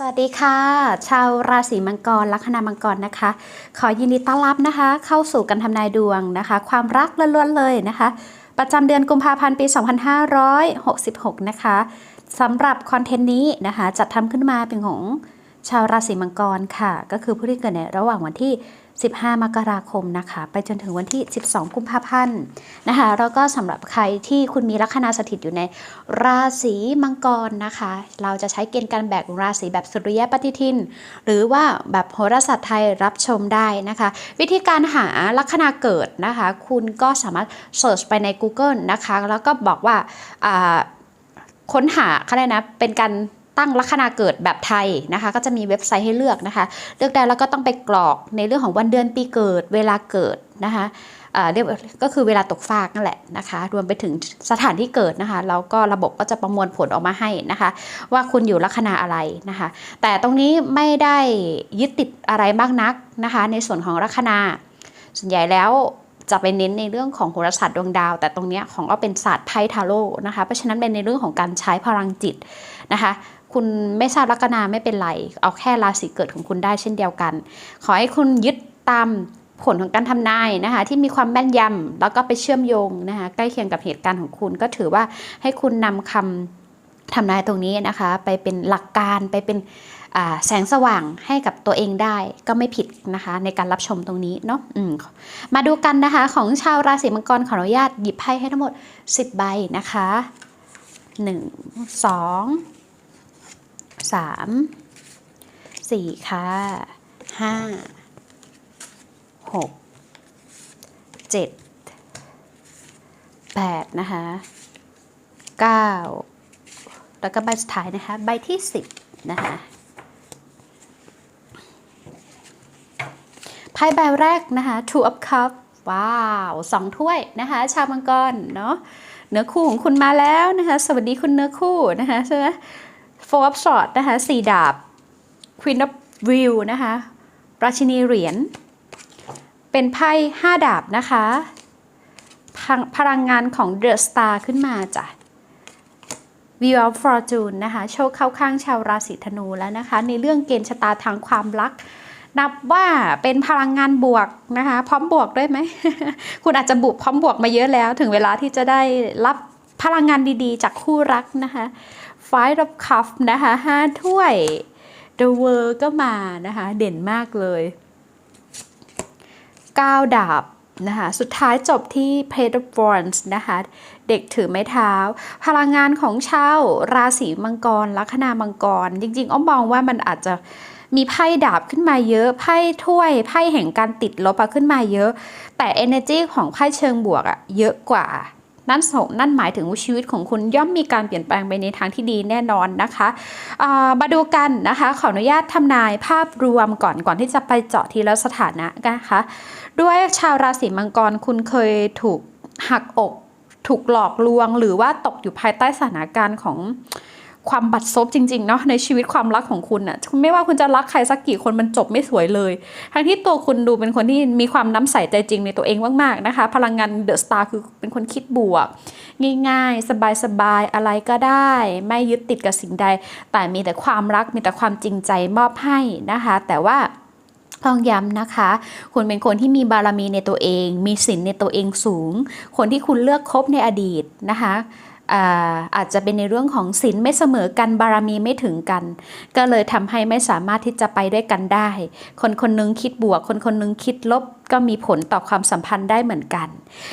สวัสดีค่ะ ชาวราศีมังกรลัคนามังกรนะคะ ขอยินดีต้อนรับนะคะ เข้าสู่การทำนายดวงนะคะ ความรักล้วนๆเลยนะคะ ประจำเดือนกุมภาพันธ์ปี 2566 นะคะสำหรับคอนเทนต์นี้นะคะจัดทำขึ้นมาเป็นของชาวราศีมังกรค่ะ ก็คือผู้ที่เกิดในระหว่างวันที่ 15 มกราคมนะคะ ไปจนถึงวันที่ 12 กุมภาพันธ์นะคะแล้วก็สำหรับใครที่คุณมีลัคนาสถิตอยู่ในราศีมังกรนะคะ เราจะใช้เกณฑ์การแบ่งราศีแบบสุริยะปฏิทิน หรือว่าแบบโหราศาสตร์ไทยรับชมได้นะคะ วิธีการหาลัคนาเกิดนะคะ คุณก็สามารถเสิร์ชไปใน Google นะคะ แล้วก็บอกว่าค้นหาเขาเรียกนะเป็นการ ตั้งลัคนาเกิดแบบไทยนะคะ ก็จะมีเว็บไซต์ให้เลือกนะคะ เลือกได้แล้วก็ต้องไปกรอกในเรื่องของวันเดือนปีเกิดเวลาเกิดนะคะเรียกว่าก็คือเวลาตกฟากนั่นแหละนะคะ รวมไปถึงสถานที่เกิดนะคะแล้วก็ระบบก็จะประมวลผลออกมาให้นะคะ ว่าคุณอยู่ลัคนาอะไรนะคะ แต่ตรงนี้ไม่ได้ยึดติดอะไรมากนักนะคะ ในส่วนของลัคนา ส่วนใหญ่แล้วจะไปเน้นในเรื่องของโหราศาสตร์ดวงดาว แต่ตรงนี้ของก็เป็นศาสตร์ไพ่ทาโร่นะคะ เพราะฉะนั้นเป็นในเรื่องของการใช้พลังจิตนะคะ คุณไม่ทราบลัคนาไม่เป็นไร เอาแค่ราศีเกิดของคุณได้เช่นเดียวกัน ขอให้คุณยึดตามผลของการทำนายนะคะที่มีความแม่นยำแล้วก็ไปเชื่อมโยงนะคะใกล้เคียงกับเหตุการณ์ของคุณ ก็ถือว่าให้คุณนำคำทำนายตรงนี้นะคะ ไปเป็นหลักการไปเป็นแสงสว่างให้กับตัวเองได้ก็ไม่ผิดนะคะ ในการรับชมตรงนี้เนาะมมาดูกันนะคะของชาวราศีมังกรขออนุญาตหยิบไพ่ให้ทั้งหมด 10 ใบนะคะ 1 2 สามสี่ค่ะห้าหกเจ็ดแปดนะคะเก้าแล้วก็ใบสุดท้ายนะคะ ใบที่สิบนะคะไพ่ใบแรกนะคะ two of cup ว้าวสองถ้วยนะคะ ชาวมังกรเนาะเนื้อคู่ของคุณมาแล้วนะคะ สวัสดีคุณเนื้อคู่นะคะใช่ไหม four of swords นะคะสี่ดาบ queen of wheel นะคะ ราชินีเหรียญ เป็นไพ่ห้าดาบนะคะ พลังพลังงานของ the star ขึ้นมาจ้ะ view of fortune นะคะ โชคเข้าข้างชาวราศีธนูแล้วนะคะ ในเรื่องเกณฑ์ชะตาทางความรัก นับว่าเป็นพลังงานบวกนะคะ พร้อมบวกด้วยไหม คุณอาจจะบุกพร้อมบวกมาเยอะแล้ว ถึงเวลาที่จะได้รับ พลังงานดีๆ จากคู่รักนะคะ Five of Cups นะคะห้าถ้วย The World ก็มานะคะ เด่นมากเลย9ดาบนะคะสุดท้ายจบที่ Page of Wands นะคะ เด็กถือไม้เท้า พลังงานของชาวราศีมังกร ลัคนามังกร จริงๆอ้อมมองว่ามันอาจจะมีไพ่ดาบขึ้นมาเยอะไพ่ถ้วยไพ่แห่งการติดลบขึ้นมาเยอะ แต่ energy ของไพ่เชิงบวกอะเยอะกว่า นั่นสงนั่นหมายถึงว่าชีวิตของคุณย่อมมีการเปลี่ยนแปลงไปในทางที่ดีแน่นอนนะคะอ่ามาดูกันนะคะขออนุญาตทำนายภาพรวมก่อนก่อนที่จะไปเจาะทีละสถานะนะคะด้วยชาวราศีมังกรคุณเคยถูกหักอก ถูกหลอกลวง หรือว่าตกอยู่ภายใต้สถานการณ์ของ ความบัดซบจริงๆเนาะในชีวิตความรักของคุณอะไม่ว่าคุณจะรักใครสักกี่คนมันจบไม่สวยเลย ทั้งที่ตัวคุณดูเป็นคนที่มีความน้ำใสใจจริงในตัวเองมากๆนะคะ พลังงานเดอะสตาร์คือเป็นคนคิดบวก ง่ายๆ สบายๆ อะไรก็ได้ ไม่ยึดติดกับสิ่งใด แต่มีแต่ความรักมีแต่ความจริงใจมอบให้นะคะ แต่ว่าต้องย้ำนะคะ คุณเป็นคนที่มีบารมีในตัวเอง มีศีลในตัวเองสูง คนที่คุณเลือกคบในอดีตนะคะ อาจจะเป็นในเรื่องของศีลไม่เสมอกันบารมีไม่ถึงกัน ก็เลยทำให้ไม่สามารถที่จะไปด้วยกันได้ คนคนนึงคิดบวก คนคนนึงคิดลบก็มีผลต่อความสัมพันธ์ได้เหมือนกัน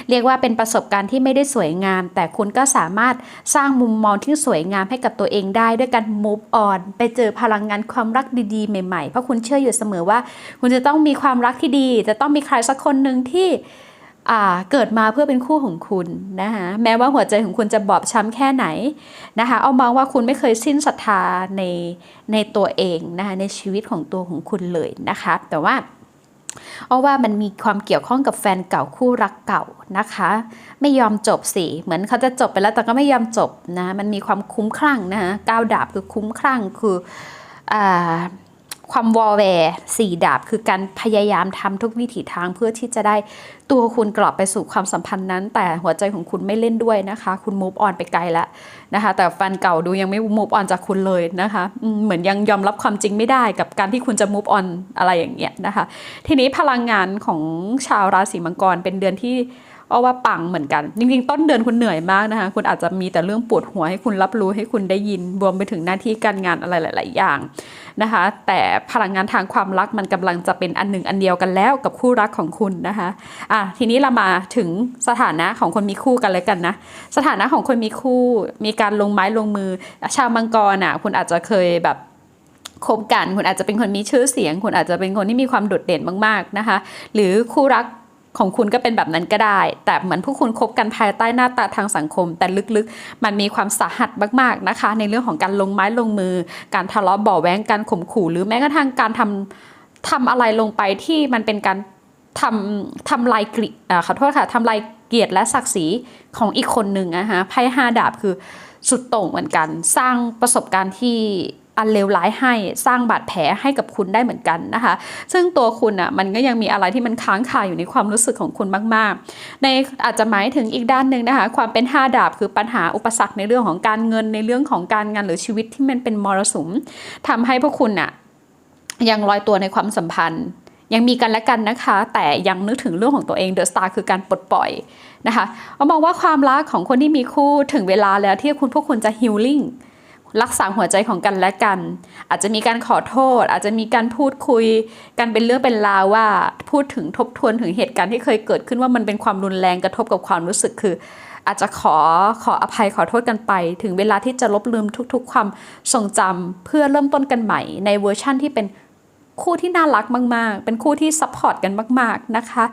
เรียกว่าเป็นประสบการณ์ที่ไม่ได้สวยงาม แต่คุณก็สามารถสร้างมุมมองที่สวยงามให้กับตัวเองได้ ด้วยการ move on ไปเจอพลังงานความรักดีๆ ใหม่ๆ เพราะคุณเชื่ออยู่เสมอว่า คุณจะต้องมีความรักที่ดี จะต้องมีใครสักคนหนึ่งที่ เกิดมาเพื่อเป็นคู่ของคุณนะคะแม้ว่าหัวใจของคุณจะบอบช้ำแค่ไหนนะคะเอามองว่าคุณไม่เคยสิ้นศรัทธาในในตัวเองนะคะในชีวิตของตัวของคุณเลยนะคะแต่ว่าเอาว่ามันมีความเกี่ยวข้องกับแฟนเก่าคู่รักเก่านะคะ ไม่ยอมจบสิเหมือนเขาจะจบไปแล้วแต่ก็ไม่ยอมจบนะมันมีความคุ้มคลั่งนะคะก้าวดาบคือคุ้มคลั่งคืออา ความวอลแวร์สี่ดาบ คือการพยายามทำทุกวิถีทางเพื่อที่จะได้ตัวคุณกลับไปสู่ความสัมพันธ์นั้น แต่หัวใจของคุณไม่เล่นด้วยนะคะ คุณมูฟออนไปไกลแล้วนะคะ แต่แฟนเก่าดูยังไม่มูฟออนจากคุณเลยนะคะ เหมือนยังยอมรับความจริงไม่ได้กับการที่คุณจะมูฟออนอะไรอย่างเงี้ยนะคะ ทีนี้พลังงานของชาวราศีมังกรเป็นเดือนที่เอาว่าปังเหมือนกัน จริงๆ ต้นเดือนคุณเหนื่อยมากนะคะ คุณอาจจะมีแต่เรื่องปวดหัวให้คุณรับรู้ให้คุณได้ยิน รวมไปถึงหน้าที่การงานอะไรหลาย ๆ อย่าง นะคะ แต่พลังงานทางความรักมันกำลังจะเป็นอันหนึ่งอันเดียวกันแล้วกับคู่รักของคุณนะคะอะทีนี้เรามาถึงสถานะของคนมีคู่กันเลยกันนะ สถานะของคนมีคู่มีการลงไม้ลงมือ ชาวมังกรอะคุณอาจจะเคยแบบคบกันคุณอาจจะเป็นคนมีชื่อเสียง คุณอาจจะเป็นคนที่มีความโดดเด่นมาก ๆนะคะ หรือคู่รัก ของคุณก็เป็นแบบนั้นก็ได้ แต่เหมือนผู้คุณคบกันภายใต้หน้าตาทางสังคม แต่ลึกๆ มันมีความสาหัสมากๆนะคะ ในเรื่องของการลงไม้ลงมือ การทะเลาะเบ่อแว้งการข่มขู่ หรือแม้กระทั่งการทำทำอะไรลงไปที่มันเป็นการทำทำลายกลิอ่าขอโทษค่ะทำลายเกียรติและศักดิ์ศรีของอีกคนหนึ่งนะคะไพ่ห้าดาบคือสุดโต่งเหมือนกัน สร้างประสบการณ์ที่ อันเลวร้ายให้สร้างบาดแผลให้กับคุณได้เหมือนกันนะคะ ซึ่งตัวคุณอะมันก็ยังมีอะไรที่มันค้างคาอยู่ในความรู้สึกของคุณมาก ๆ ในอาจจะหมายถึงอีกด้านหนึ่งนะคะ ความเป็นห้าดาบคือปัญหาอุปสรรคในเรื่องของการเงินในเรื่องของการงานหรือชีวิตที่มันเป็นมรสุมทำให้พวกคุณอะยังลอยตัวในความสัมพันธ์ยังมีกันและกันนะคะ แต่ยังนึกถึงเรื่องของตัวเองเดอะสตาร์คือการปลดปล่อยนะคะเอามองว่าความรักของคนที่มีคู่ถึงเวลาแล้วที่คุณพวกคุณจะฮิลลิ่ง รักษาหัวใจของกันและกัน อาจจะมีการขอโทษ อาจจะมีการพูดคุย กันเป็นเรื่องเป็นราวว่า พูดถึงทบทวนถึงเหตุการณ์ที่เคยเกิดขึ้นว่ามันเป็นความรุนแรงกระทบกับความรู้สึกคือ อาจจะขอขออภัยขอโทษกันไป ถึงเวลาที่จะลบลืมทุกๆ ความทรงจำเพื่อเริ่มต้นกันใหม่ในเวอร์ชั่นที่เป็น คู่ที่น่ารักมาก ๆ เป็นคู่ที่ซัพพอร์ตกันมาก ๆ นะคะ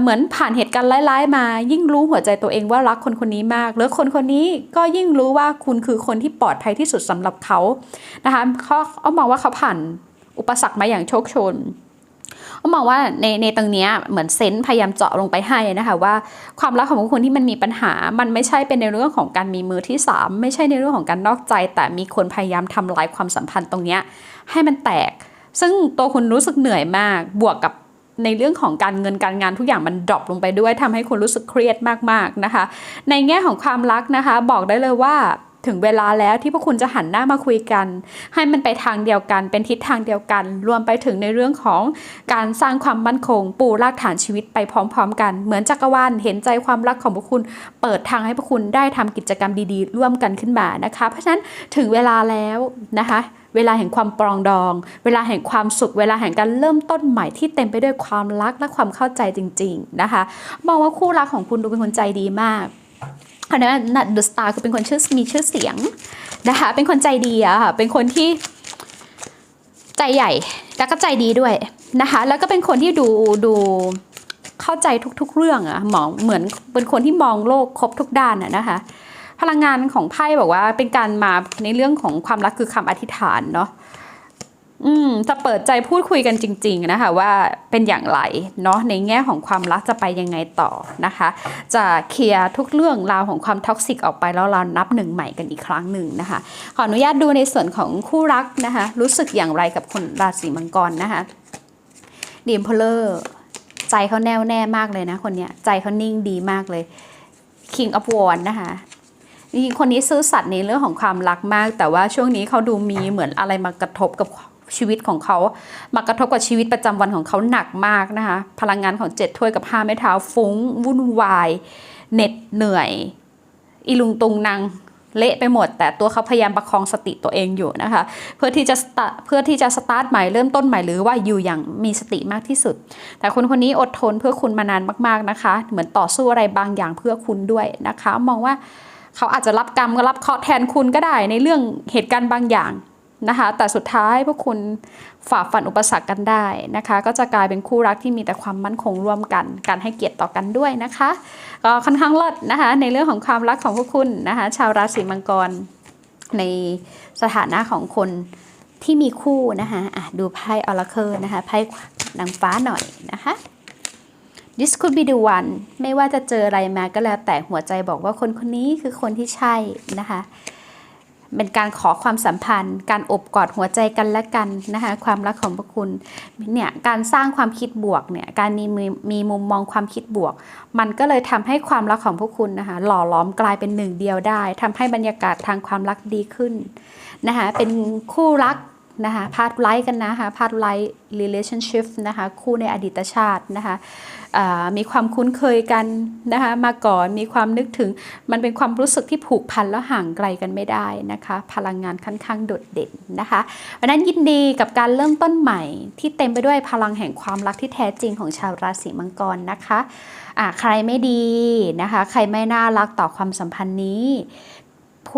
เหมือนผ่านเหตุการณ์ร้าย ๆ มา ยิ่งรู้หัวใจตัวเองว่ารักคนคนนี้มากแล้วคนคนนี้ก็ยิ่งรู้ว่าคุณคือคนที่ปลอดภัยที่สุดสำหรับเขานะคะเขาเอามองว่าเขาผ่านอุปสรรคมาอย่างโชคชนก็มองว่าในในตรงนี้เหมือนเซนส์พยายามเจาะลงไปให้นะคะว่าความรักของคนที่มันมีปัญหา มันไม่ใช่เป็นในเรื่องของการมีมือที่สามไม่ใช่ในเรื่องของการนอกใจ แต่มีคนพยายามทำลายความสัมพันธ์ตรงนี้ให้มันแตก ซึ่งตัวคุณรู้สึกเหนื่อยมาก บวกกับในเรื่องของการเงินการงานทุกอย่างมันดรอปลงไปด้วยทำให้คุณรู้สึกเครียดมากๆนะคะ ในแง่ของความรักนะคะ บอกได้เลยว่า ถึงเวลาแล้วที่พวกคุณจะหันหน้ามาคุยกัน ให้มันไปทางเดียวกัน เป็นทิศทางเดียวกัน รวมไปถึงในเรื่องของการสร้างความมั่นคง ปูรากฐานชีวิตไปพร้อม ๆ กัน เหมือนจักรวาลเห็นใจความรักของพวกคุณ เปิดทางให้พวกคุณได้ทำกิจกรรมดีๆ ร่วมกันขึ้นมานะคะ เพราะฉะนั้นถึงเวลาแล้วนะคะเวลาแห่งความปรองดอง เวลาแห่งความสุข เวลาแห่งการเริ่มต้นใหม่ที่เต็มไปด้วยความรักและความเข้าใจจริง ๆ นะคะ มองว่าคู่รักของคุณดูเป็นคนใจดีมาก อันนี้นัดเดอะสตาร์คือเป็นคนชื่อมีชื่อเสียงนะคะ เป็นคนใจดีอะค่ะ เป็นคนที่ใจใหญ่แล้วก็ใจดีด้วยนะคะ แล้วก็เป็นคนที่ดูดูเข้าใจทุก ๆ เรื่องอะมองเหมือนเป็นคนที่มองโลกครบทุกด้านอะนะคะ พลังงานของไพ่บอกว่าเป็นการมาในเรื่องของความรักคือคำอธิษฐานเนาะ อืมจะเปิดใจพูดคุยกันจริง ๆ นะคะ ว่าเป็นอย่างไรเนาะในแง่ของความรักจะไปยังไงต่อนะคะ จะเคลียร์ทุกเรื่องราวของความท็อกซิกออกไปแล้วเรานับหนึ่งใหม่กันอีกครั้งหนึ่งนะคะ ขออนุญาตดูในส่วนของคู่รักนะคะ รู้สึกอย่างไรกับคนราศีมังกรนะคะดีมพลเลอร์ใจเขาแน่วแน่มากเลยนะคนเนี้ยใจเขานิ่งดีมากเลย King of w a n d นะคะคนนี้ซื่อสัตย์ในเรื่องของความรักมาก แต่ว่าช่วงนี้เขาดูมีเหมือนอะไรมากระทบกับ ชีวิตของเขามากระทบกับชีวิตประจำวันของเขาหนักมากนะคะพลังงานของเจ็ดถ้วยกับห้าไม้เท้าฟุ้งวุ่นวายเหน็ดเหนื่อยอีลุงตุงนางเละไปหมด แต่ตัวเขาพยายามประคองสติตัวเองอยู่นะคะ เพื่อที่จะเพื่อที่จะสตาร์ทใหม่เริ่มต้นใหม่หรือว่าอยู่อย่างมีสติมากที่สุด แต่คนคนนี้อดทนเพื่อคุณมานานมากๆนะคะ เหมือนต่อสู้อะไรบางอย่างเพื่อคุณด้วยนะคะ มองว่าเขาอาจจะรับกรรมรับเคราะห์แทนคุณก็ได้ในเรื่องเหตุการณ์บางอย่าง นะคะ แต่สุดท้ายพวกคุณฝ่าฟันอุปสรรคกันได้นะคะ ก็จะกลายเป็นคู่รักที่มีแต่ความมั่นคงร่วมกัน การให้เกียรติต่อกันด้วยนะคะ ก็ค่อนข้างลิศนะคะ ในเรื่องของความรักของพวกคุณนะคะ ชาวราศีมังกร ในสถานะของคนที่มีคู่นะคะะดูไพ่ออราเคิลนะคะ ไพ่นางฟ้าหน่อยนะคะ This could be the one ไม่ว่าจะเจออะไรมาก็แล้วแต่หัวใจบอกว่าคนคนนี้คือคนที่ใช่นะคะ เป็นการขอความสัมพันธ์ การอบกอดหัวใจกันและกันนะคะความรักของพระคุณเนี่ยการสร้างความคิดบวกเนี่ยการมีมีมีมุมมองความคิดบวก มันก็เลยทำให้ความรักของพวกคุณนะคะหล่อหลอมกลายเป็นหนึ่งเดียวได้ทำให้บรรยากาศทางความรักดีขึ้นนะคะเป็นคู่รัก นะคะพาร์ทไลท์กันนะคะพาร์ทไลท์ relationship นะคะคู่ในอดีตชาตินะคะมีความคุ้นเคยกันนะคะมาก่อนมีความนึกถึงมันเป็นความรู้สึกที่ผูกพันแล้วห่างไกลกันไม่ได้นะคะพลังงานค่อนข้างโดดเด่นนะคะเพราะนั้นยินดีกับการเริ่มต้นใหม่ที่เต็มไปด้วยพลังแห่งความรักที่แท้จริงของชาวราศีมังกรนะคะใครไม่ดีนะคะใครไม่น่ารักต่อความสัมพันธ์นี้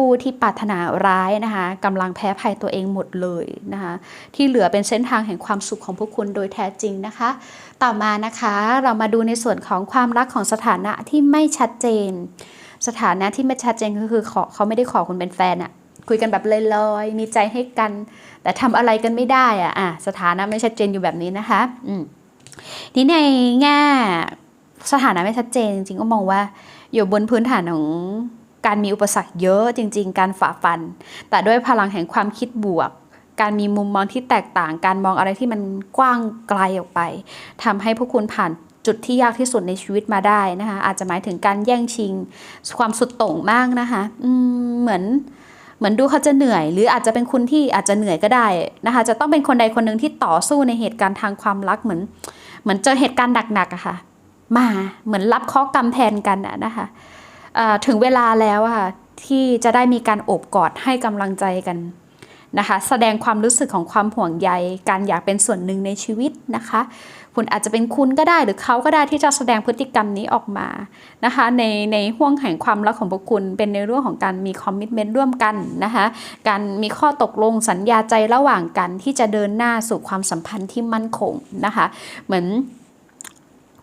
ผู้ที่ปรารถนาร้ายนะคะกำลังแพ้ภัยตัวเองหมดเลยนะคะที่เหลือเป็นเส้นทางแห่งความสุขของพวกคุณโดยแท้จริงนะคะ ต่อมานะคะเรามาดูในส่วนของความรักของสถานะที่ไม่ชัดเจน สถานะที่ไม่ชัดเจนก็คือขอเขาไม่ได้ขอคุณเป็นแฟนอะคุยกันแบบลอยๆมีใจให้กัน แต่ทำอะไรกันไม่ได้อะอะสถานะไม่ชัดเจนอยู่แบบนี้นะคะอืมนี้ในแง่สถานะไม่ชัดเจนจริงๆก็มองว่าอยู่บนพื้นฐานของ การมีอุปสรรคเยอะจริง ๆ การฝ่าฟัน แต่ด้วยพลังแห่งความคิดบวก การมีมุมมองที่แตกต่าง การมองอะไรที่มันกว้างไกลออกไปทำให้พวกคุณผ่านจุดที่ยากที่สุดในชีวิตมาได้นะคะ อาจจะหมายถึงการแย่งชิง ความสุดโต่งมากนะคะอืเหมือนเหมือนดูเขาจะเหนื่อย หรืออาจจะเป็นคุณที่อาจจะเหนื่อยก็ได้นะคะ จะต้องเป็นคนใดคนหนึ่งที่ต่อสู้ในเหตุการณ์ทางความรักเหมือน เหมือนเจอเหตุการณ์หนักๆอะค่ะ มาเหมือนรับเคราะห์กรรมแทนกันอะนะคะ ถึงเวลาแล้วค่ะที่จะได้มีการโอบกอดให้กำลังใจกันนะคะ แสดงความรู้สึกของความห่วงใย การอยากเป็นส่วนหนึ่งในชีวิตนะคะ คุณอาจจะเป็นคุณก็ได้หรือเขาก็ได้ที่จะแสดงพฤติกรรมนี้ออกมานะคะ ในในห่วงแห่งความรักของพวกคุณเป็นในเรื่องของการมีคอมมิชเมนต์ร่วมกันนะคะ การมีข้อตกลงสัญญาใจระหว่างกันที่จะเดินหน้าสู่ความสัมพันธ์ที่มั่นคงนะคะ เหมือน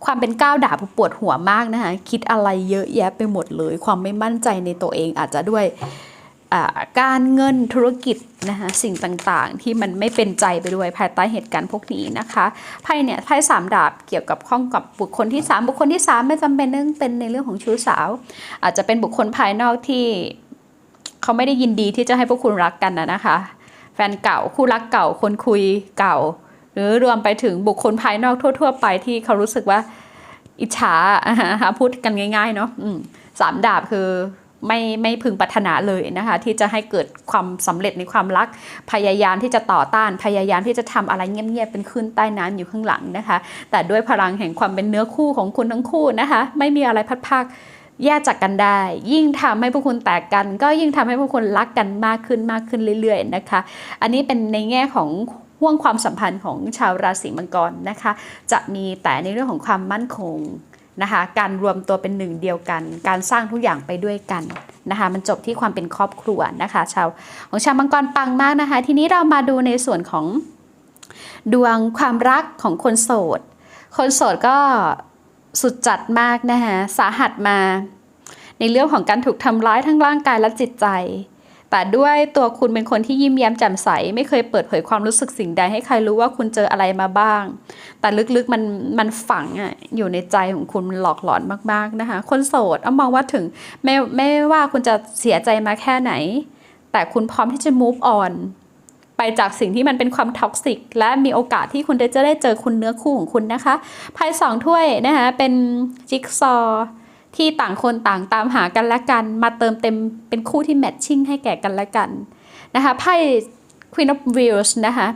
ความเป็นก้าวดาบปวดหัวมากนะคะคิดอะไรเยอะแยะไปหมดเลย ความไม่มั่นใจในตัวเองอาจจะด้วยการเงินธุรกิจนะคะสิ่งต่างๆ ที่มันไม่เป็นใจไปด้วยภายใต้เหตุการณ์พวกนี้นะคะไพ่เนี่ยไพ่สามดาบเกี่ยวกับข้องกับบุคคลที่สามบุคคลที่สามไม่จำเป็นต้องเป็นในเรื่องของชู้สาว อาจจะเป็นบุคคลภายนอกที่เขาไม่ได้ยินดีที่จะให้พวกคุณรักกันนะนะคะ แฟนเก่าคู่รักเก่าคนคุยเก่า หรือรวมไปถึงบุคคลภายนอกทั่ว ๆ ไปที่เขารู้สึกว่าอิจฉาอ่าฮะพูดกันง่าย ๆ เนาะสามดาบคือไม่ไม่พึงปรารถนาเลยนะคะ ที่จะให้เกิดความสำเร็จในความรัก พยายามที่จะต่อต้านพยายามที่จะทำอะไรเงียบๆเป็นคลื่นใต้น้ำอยู่ข้างหลังนะคะ แต่ด้วยพลังแห่งความเป็นเนื้อคู่ของคุณทั้งคู่นะคะ ไม่มีอะไรพัดภาคแยกจากกันได้ ยิ่งทำให้พวกคุณแตกกัน ก็ยิ่งทำให้พวกคุณรักกันมากขึ้นมากขึ้นเรื่อย ๆ นะคะ อันนี้เป็นในแง่ของ ห่วงความสัมพันธ์ของชาวราศีมังกรนะคะ จะมีแต่ในเรื่องของความมั่นคงนะคะการรวมตัวเป็นหนึ่งเดียวกัน การสร้างทุกอย่างไปด้วยกันนะคะมันจบที่ความเป็นครอบครัวนะคะชาวของชาวมังกรปังมากนะคะ ทีนี้เรามาดูในส่วนของดวงความรักของคนโสด คนโสดก็สุดจัดมากนะคะสาหัสมา ในเรื่องของการถูกทำร้ายทั้งร่างกายและจิตใจ แต่ด้วยตัวคุณเป็นคนที่ยิ้มแย้มแจ่มใส ไม่เคยเปิดเผยความรู้สึกสิ่งใดให้ใครรู้ว่าคุณเจออะไรมาบ้าง แต่ลึกๆมันมันฝังอะอยู่ในใจของคุณมันหลอกหลอนมากๆนะคะ คนโสดเอามองว่าถึงไม่ไม่ว่าคุณจะเสียใจมาแค่ไหน แต่คุณพร้อมที่จะ move on ไปจากสิ่งที่มันเป็นความท็อกซิก และมีโอกาสที่คุณจะได้เจอคุณเนื้อคู่ของคุณนะคะไพ่สองถ้วยนะคะเป็นจิ๊กซอว์ ที่ต่างคนต่างตามหากันและกัน มาเติมเต็มเป็นคู่ที่แมทชิ่งให้แก่กันและกันนะคะไพ่ Queen of Wheels นะคะ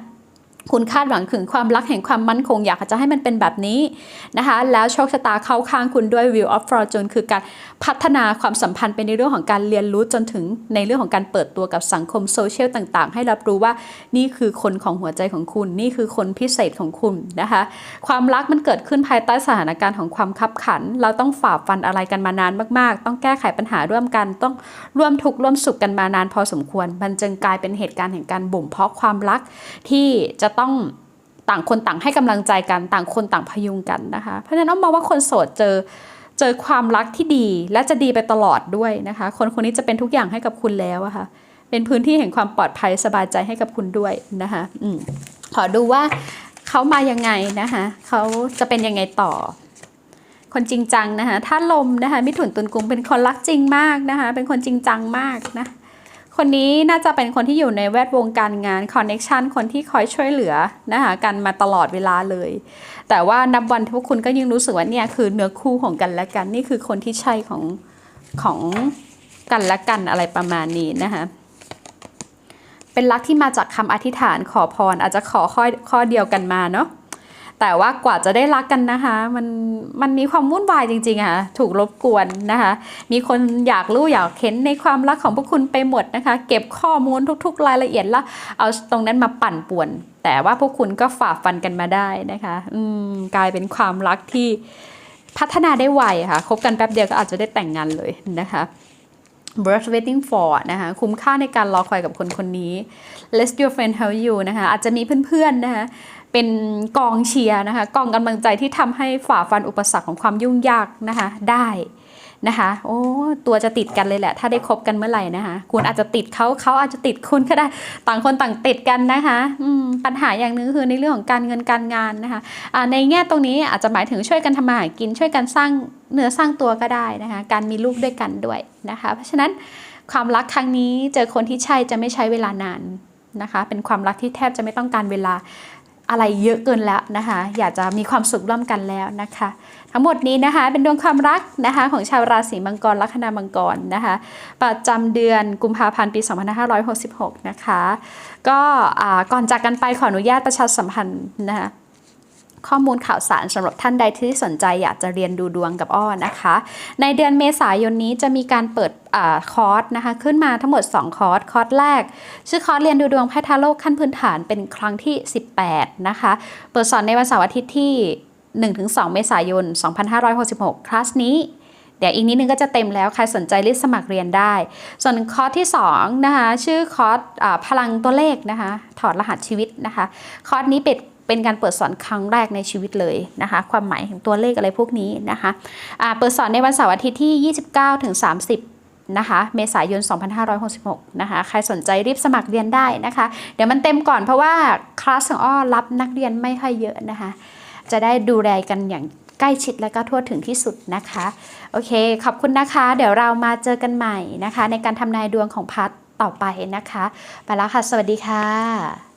คุณคาดหวังถึงความรักแห่งความมั่นคง อยากจะให้มันเป็นแบบนี้นะคะ แล้วโชคชะตาเข้าข้างคุณด้วย Wheel of Fortune คือการพัฒนาความสัมพันธ์ไปในเรื่องของการเรียนรู้จนถึงในเรื่องของการเปิดตัวกับสังคมโซเชียลต่างๆ ให้รับรู้ว่านี่คือคนของหัวใจของคุณ นี่คือคนพิเศษของคุณนะคะ ความรักมันเกิดขึ้นภายใต้สถานการณ์ของความคับขัน เราต้องฝ่าฟันอะไรกันมานานมาก ๆ ต้องแก้ไขปัญหาร่วมกัน ต้องร่วมทุกข์ร่วมสุขกันมานานพอสมควร มันจึงกลายเป็นเหตุการณ์แห่งการบ่มเพาะความรักที่จะต้องต่างคนต่างให้กำลังใจกันต่างคนต่างพยุงกันนะคะ เพราะฉะนั้นต้องมองว่าคนโสดเจอเจอความรักที่ดีและจะดีไปตลอดด้วยนะคะ คนคนนี้จะเป็นทุกอย่างให้กับคุณแล้วอะคะ่ะเป็นพื้นที่แห่งความปลอดภัยสบายใจให้กับคุณด้วยนะคะอืมขอดูว่าเขามายังไงนะคะเขาจะเป็นยังไงต่อ คนจริงจังนะคะถ้าลมนะคะมิถุนตุลกุมเป็นคนรักจริงมากนะคะ เป็นคนจริงจังมากนะ คนนี้น่าจะเป็นคนที่อยู่ในแวดวงการงานคอนเน็ชันคนที่คอยช่วยเหลือนะคะกันมาตลอดเวลาเลย แต่ว่านับวันทุกคุณก็ยังรู้สึกว่าเนี่ยคือเนื้อคู่ของกันและกัน นี่คือคนที่ใช่ของของกันและกันอะไรประมาณนี้นะคะเป็นรักที่มาจากคำอธิษฐานขอพรอาจจะขอข้อข้อเดียวกันมาเนาะ แต่ว่ากว่าจะได้รักกันนะคะ มันมันมีความวุ่นวายจริงๆค่ะถูกรบกวนนะคะ มีคนอยากรู้อยากเห็นในความรักของพวกคุณไปหมดนะคะ เก็บข้อมูลทุก ๆ รายละเอียดแล้วเอาตรงนั้นมาปั่นป่วน แต่ว่าพวกคุณก็ฝ่าฟันกันมาได้นะคะอืมกลายเป็นความรักที่พัฒนาได้ไวค่ะคบกันแป๊บเดียวก็อาจจะได้แต่งงานเลยนะคะ worth waiting for นะคะคุ้มค่าในการรอคอยกับคนคนนี้ let your friend help you นะคะอาจจะมีเพื่อนๆนะคะ เป็นกองเชียร์นะคะกองกำลังใจที่ทำให้ฝ่าฟันอุปสรรคของความยุ่งยากนะคะได้นะคะโอ้ตัวจะติดกันเลยแหละ ถ้าได้คบกันเมื่อไหร่นะคะคุณอาจจะติดเขาเขาอาจจะติดคุณก็ได้ต่างคนต่างติดกันนะคะปัญหาอย่างหนึ่งคือในเรื่องของการเงินการงานนะคะอ่าในแง่ตรงนี้อาจจะหมายถึงช่วยกันทำมาหากิน ช่วยกันสร้างเนื้อสร้างตัวก็ได้นะคะการมีลูกด้วยกันด้วยนะคะเพราะฉะนั้นความรักครั้งนี้เจอคนที่ใช่จะไม่ใช้เวลานานนะคะเป็นความรักที่แทบจะไม่ต้องการเวลา อะไรเยอะเกินแล้วนะคะ อยากจะมีความสุขร่วมกันแล้วนะคะ ทั้งหมดนี้นะคะเป็นดวงความรักนะคะของชาวราศีมังกรลัคนามังกรนะคะ ประจำเดือนกุมภาพันธ์ปี 2566 นะคะ ก็อ่าก่อนจากกันไปขออนุญาตประชาสัมพันธ์นะคะ ข้อมูลข่าวสารสำหรับท่านใดที่สนใจอยากจะเรียนดูดวงกับอ้อนะคะ ในเดือนเมษายนนี้จะมีการเปิดอคอร์สนะคะ ขึ้นมาทั้งหมด 2 คอร์ส คอร์สแรก ชื่อคอร์สเรียนดูดวงไพ่ทาโร่ขั้นพื้นฐานเป็นครั้งที่ 18 นะคะ เปิดสอนในวันเสาร์อาทิตย์ที่ 1-2 เมษายน 2566 คลาสนี้เดี๋ยวอีกนิดนึงก็จะเต็มแล้วใครสนใจรีบสมัครเรียนได้ ส่วนคอร์สที่2นะคะชื่อคอร์สพลังตัวเลขนะคะถอดรหัสชีวิตนะคะ คอร์สนี้เป็น เป็นการเปิดสอนครั้งแรกในชีวิตเลยนะคะ ความหมายของตัวเลขอะไรพวกนี้นะคะอ่าเปิดสอนในวันเสาร์อาทิตย์ที่ 29ถึง30นะคะเมษายน 2566 นะคะ ใครสนใจรีบสมัครเรียนได้นะคะ เดี๋ยวมันเต็มก่อนเพราะว่าคลาสของอ้อรับนักเรียนไม่ค่อยเยอะนะคะ จะได้ดูแลกันอย่างใกล้ชิดและก็ทั่วถึงที่สุดนะคะ โอเค ขอบคุณนะคะ เดี๋ยวเรามาเจอกันใหม่นะคะ ในการทำนายดวงของพัดต่อไปนะคะ ไปแล้วค่ะ สวัสดีค่ะ